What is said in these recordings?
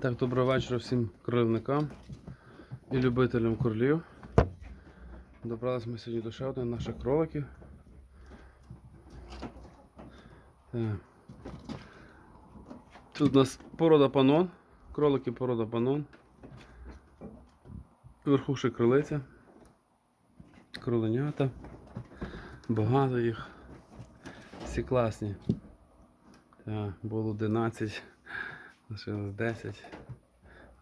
Так, доброго вечора всім кролівникам і любителям кролів. Добрались ми сьогодні до ще одних наших кроликів. Тут у нас порода панон, кролики порода панон. Вверху ще кролиця, кроленята, багато їх. Всі класні. Так, було 11. Лишилось 10.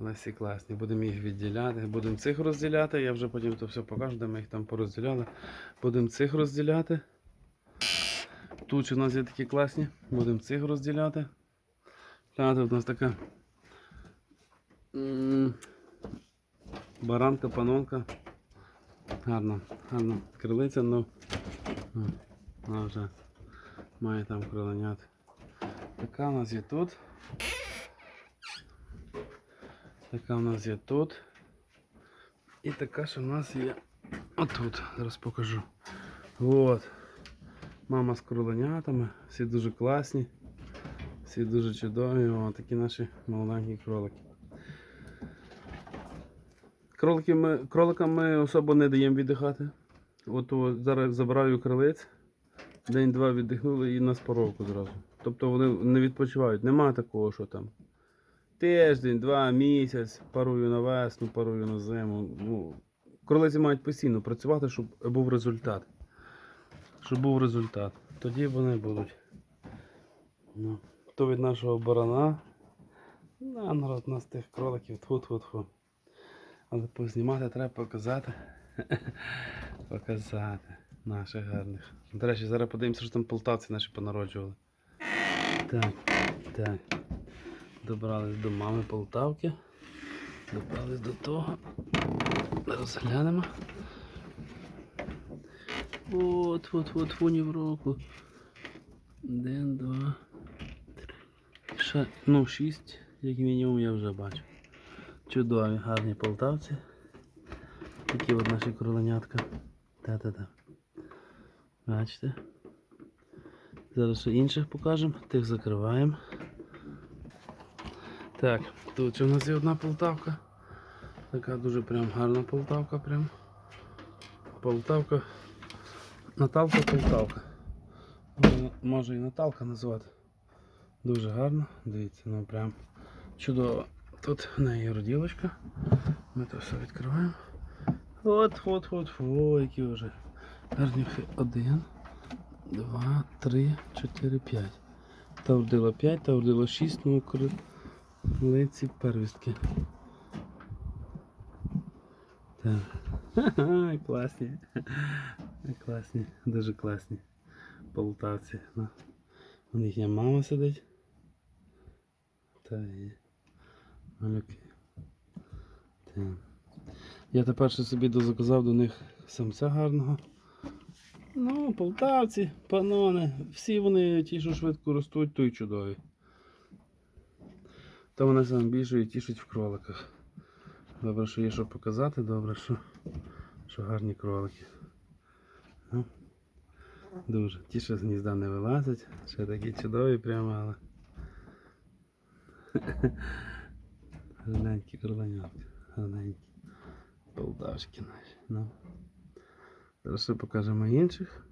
Але всі класні. Будемо їх відділяти. Будемо цих розділяти. Я вже потім то все покажу, де ми їх там порозділяли. Будемо цих розділяти. Тут у нас є такі класні. Будемо цих розділяти. Гляньте, у нас така баранка, панонка. Гарна, гарна крилиця, ну, вона вже має там кроленят. Така у нас є тут. Така у нас є тут. І така ж у нас є отут. Зараз покажу. От. Мама з кроленятами. Всі дуже класні. Всі дуже чудові. О, такі наші маленькі кролики. Кролики ми, кроликам ми особо не даємо віддихати. От, о, зараз забираю крилиць. День-два віддихнули і на споровку зразу. Тобто вони не відпочивають. Нема такого, що там. Тиждень, два, місяць, парую на весну, парую на зиму. Ну, кролиці мають постійно працювати, щоб був результат. Щоб був результат. Тоді вони будуть. Ну, то від нашого барана. На народ у нас тих кроликів тьфу Але познімати треба показати. показати наших гарних. До речі, зараз подивимося, що там полтавці наші понароджували. Так, так. Добрались до мами Полтавки. Добрались до того. Зараз глянемо. От, от, от, фоні в року. Один, два. три. Ще, ну, шість, як мінімум, я вже бачу. Чудові, гарні полтавці. Такі от наші кроленятка. Та-та-та. Бачите? Зараз інших покажемо, тих закриваємо. Так, тут у нас є одна полтавка. Така дуже прям гарна полтавка прям. Полтавка. Наталка полтавка. Може і Наталка назвати. Дуже гарно. Дивіться, ну прям чудово. Тут в неї роділочка. Ми то все відкриваємо. От, от, от, о, які вже гарні один, два, три, чотири, п'ять. Та вродила 5, та вродила 6, ну лиці первістки. Так. Ха-ха, класні. Класні, дуже класні. Полтавці. Ну. У них є мама сидить. Та і малюки. Я тепер ще собі дозаказав до них самця гарного. Ну, полтавці, панони, всі вони ті, що швидко ростуть, то й чудові. Та вони саме більше і тішать в кроликах. Добре, що є що показати, добре, що, що гарні кролики. Ну, дуже. Ті, що з гнізда не вилазять, ще такі чудові прямо, але. Гарненькі кроленятки, гарненькі. Полтавські наші. Ну. Зараз ще покажемо інших.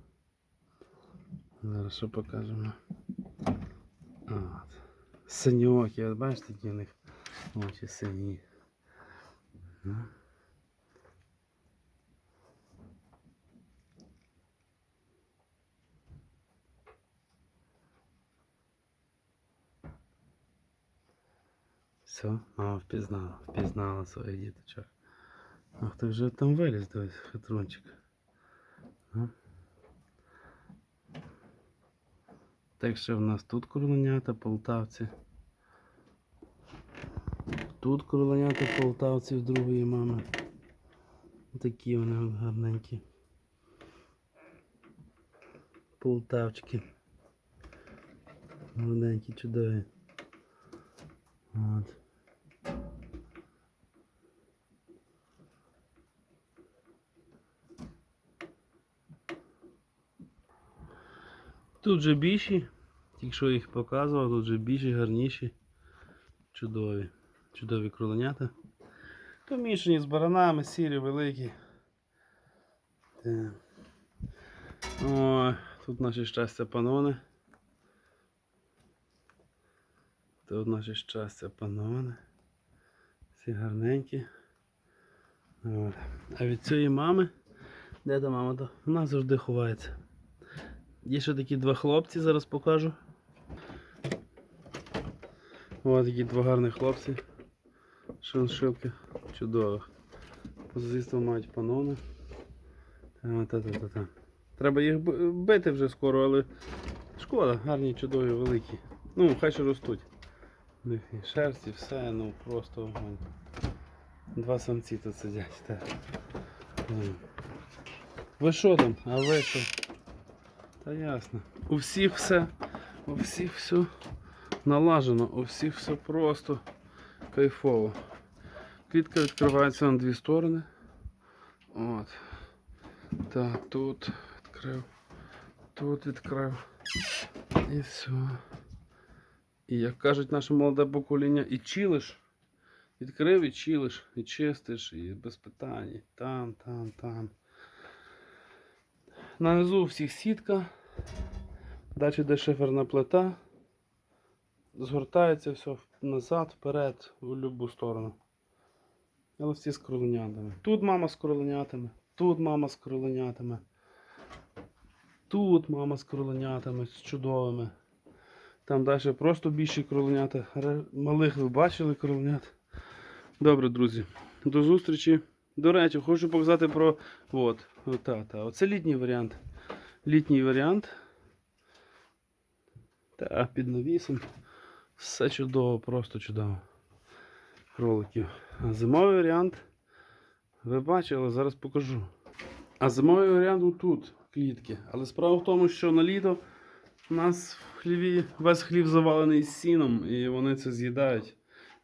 Зараз що покажемо. От. Синьокі, от бачите, які у них очі сині. Ну. Все, мама впізнала, впізнала своїх діточок. Ах, ти вже там виліз, дивись, хитрунчик. Ну. Так що в нас тут кроленята, полтавці. Тут кроленята полтавці в другої мами. Такі вони гарненькі. Полтавчики. Гарненькі, чудові. От. Тут же більші, тільки що їх показував, тут же більші, гарніші, чудові. Чудові кроленята. Помішані з баранами, сірі, великі. О, тут наші щастя панони. Тут наші щастя панони. Всі гарненькі. От. А від цієї мами, де та мама? то Вона завжди ховається. Є ще такі два хлопці, зараз покажу. Ось такі два гарні хлопці. Шиншилки чудових. Позиційство мають панони. Та-та-та-та. Треба їх бити вже скоро, але шкода, гарні, чудові, великі. Ну, хай ще ростуть. І шерсть, і все, ну просто огонь. Два самці тут сидять. Так. Ви що там? А ви що? Та ясно. У всіх все. У всіх все налажено, у всіх все просто кайфово. Клітка відкривається на дві сторони. От. Так, тут відкрив, тут відкрив. І все. І як кажуть наше молоде покоління, і чилиш. Відкрив і чилиш, і чистиш, і без питань. І там, там, там. Нанизу всіх сітка. Далі йде шиферна плита. Згортається все назад, вперед, в будь-яку сторону. Але з кроленятами. Тут мама з кроленятами, тут мама з кроленятами. Тут мама з кроленятами, з чудовими. Там далі просто більші кроленята. Малих ви бачили кроленят. Добре, друзі. До зустрічі. До речі, хочу показати про. От, та, та. Оце літній варіант. Літній варіант. Та, під навісом. Все чудово, просто чудово. Кроликів. А зимовий варіант. Ви бачили, зараз покажу. А зимовий варіант тут, клітки. Але справа в тому, що на літо у нас в хліві весь хлів завалений сіном, і вони це з'їдають,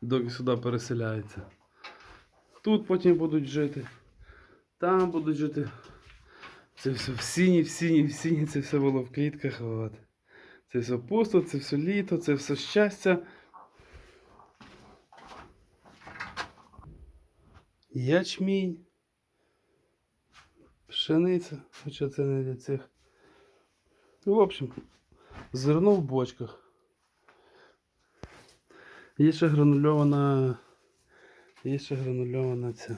доки сюди переселяються. Тут потім будуть жити. Там будуть жити. Це все в сіні, в сіні, в сіні, це все було в клітках. От. Це все пусто, це все літо, це все щастя. Ячмінь. Пшениця, хоча це не для цих. Ну, в общем, зерно в бочках. Є ще гранульована. Є ще гранульована ця.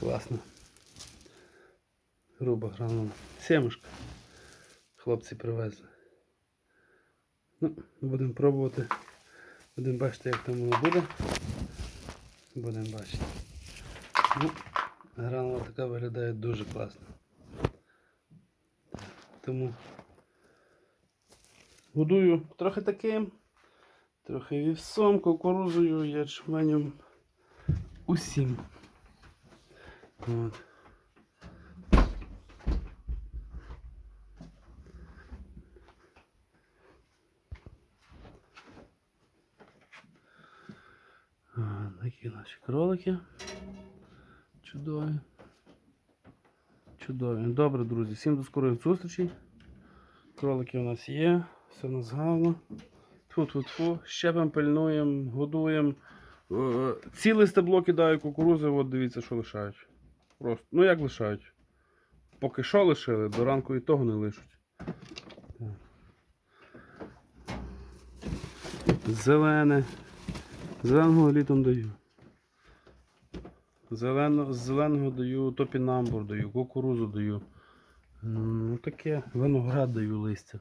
Класна. Груба гранула. Семушка. Хлопці привезли. Ну, будемо пробувати. Будемо бачити, як там воно буде. Будемо бачити. Ну, гранула така виглядає дуже класно. Тому годую трохи таким, трохи вівсом, кукурузою, ячменем. Усім. От. Такі наші кролики. Чудові. Чудові. Добре, друзі. Всім до скорих зустрічей. Кролики у нас є, все у нас гарно. Тьфу-тьфу-тьфу. Щепимо, пильнуємо, годуємо. Е, Ціле стебло кидаю кукурузи, от дивіться, що лишають. Просто. Ну як лишають? Поки що лишили, до ранку і того не лишуть. Зелене. Зеленого літом даю. Зелено, з зеленого даю топінамбур даю, кукурузу даю. Ну таке, виноград даю листя.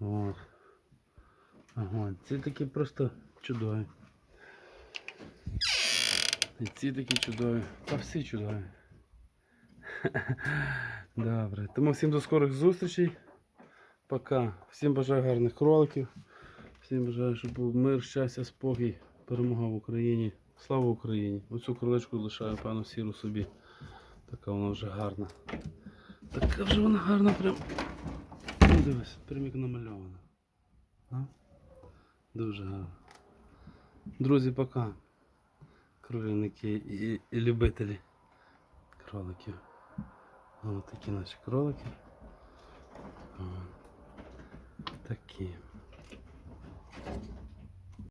От. Ага, ці такі просто чудові. І ці такі чудові. Та всі чудові. Добре. Тому всім до скорих зустрічей. Пока. Всім бажаю гарних кроликів. Всім бажаю, щоб був мир, щастя, спокій, перемога в Україні. Слава Україні! Оцю кроличку лишаю, певно, сіру собі. Така вона вже гарна. Така вже вона гарна прям. Ну, Дивись, прям як намальована. А? Дуже гарно. Друзі, пока. Кролівники і, і любителі кроликів. Ось такі наші кролики. О, такі.